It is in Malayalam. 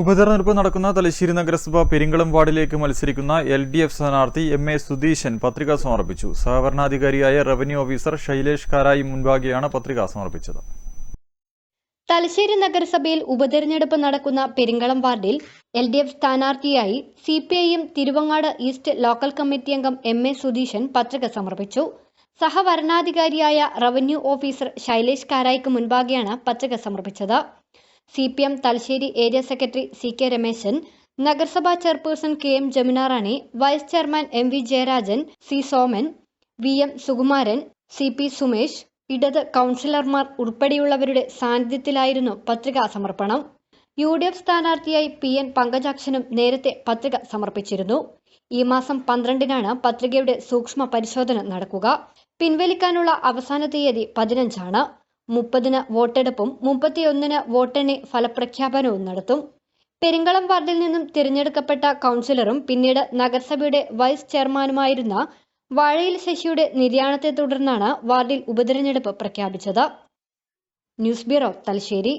ഉപതെരഞ്ഞെടുപ്പ് നടക്കുന്ന തലശ്ശേരി നഗരസഭ പെരിങ്കളം വാർഡിലേക്ക് മത്സരിക്കുന്ന എൽ ഡി എഫ് സ്ഥാനാർത്ഥി എം എ സുധീശൻ പത്രിക സമർപ്പിച്ചു. സഹകരണാധികാരിയായ റവന്യൂ ഓഫീസർ ശൈലേഷ് കാരായി മുൻപാകെയാണ് പത്രിക സമർപ്പിച്ചത്. തലശ്ശേരി നഗരസഭയിൽ ഉപതെരഞ്ഞെടുപ്പ് നടക്കുന്ന പെരിങ്കളം വാർഡിൽ എൽ ഡി എഫ് സ്ഥാനാർത്ഥിയായി C P I M Thiruvangad east local committee അംഗം എം എ സുധീശൻ പത്രിക സമർപ്പിച്ചു. സഹവരണാധികാരിയായ റവന്യൂ ഓഫീസർ ശൈലേഷ് കാരായിക്ക് മുൻപാകെയാണ് പത്രിക സമർപ്പിച്ചത്. C P M Thalassery area secretary C K Rameshan നഗരസഭാ chairperson K M Jamunarani vice chairman M V Jayarajan C Soman V M Sukumaran C P Sumesh ഇടത് കൗൺസിലർമാർ ഉൾപ്പെടെയുള്ളവരുടെ സാന്നിധ്യത്തിലായിരുന്നു പത്രികാ സമർപ്പണം. യു ഡി എഫ് സ്ഥാനാർത്ഥിയായി പി എൻ പങ്കജാക്ഷനും നേരത്തെ പത്രിക സമർപ്പിച്ചിരുന്നു. ഈ മാസം പന്ത്രണ്ടിനാണ് പത്രികയുടെ സൂക്ഷ്മ പരിശോധന നടക്കുക. പിൻവലിക്കാനുള്ള അവസാന തീയതി പതിനഞ്ചാണ്. മുപ്പതിന് വോട്ടെടുപ്പും മുപ്പത്തിയൊന്നിന് വോട്ടെണ്ണി ഫലപ്രഖ്യാപനവും നടത്തും. പെരിങ്കളം വാർഡിൽ നിന്നും തിരഞ്ഞെടുക്കപ്പെട്ട കൗൺസിലറും പിന്നീട് നഗരസഭയുടെ വൈസ് ചെയർമാനുമായിരുന്ന വാഴയിൽ ശശിയുടെ നിര്യാണത്തെ തുടർന്നാണ് വാർഡിൽ ഉപതിരഞ്ഞെടുപ്പ് പ്രഖ്യാപിച്ചത്. News bureau Thalassery.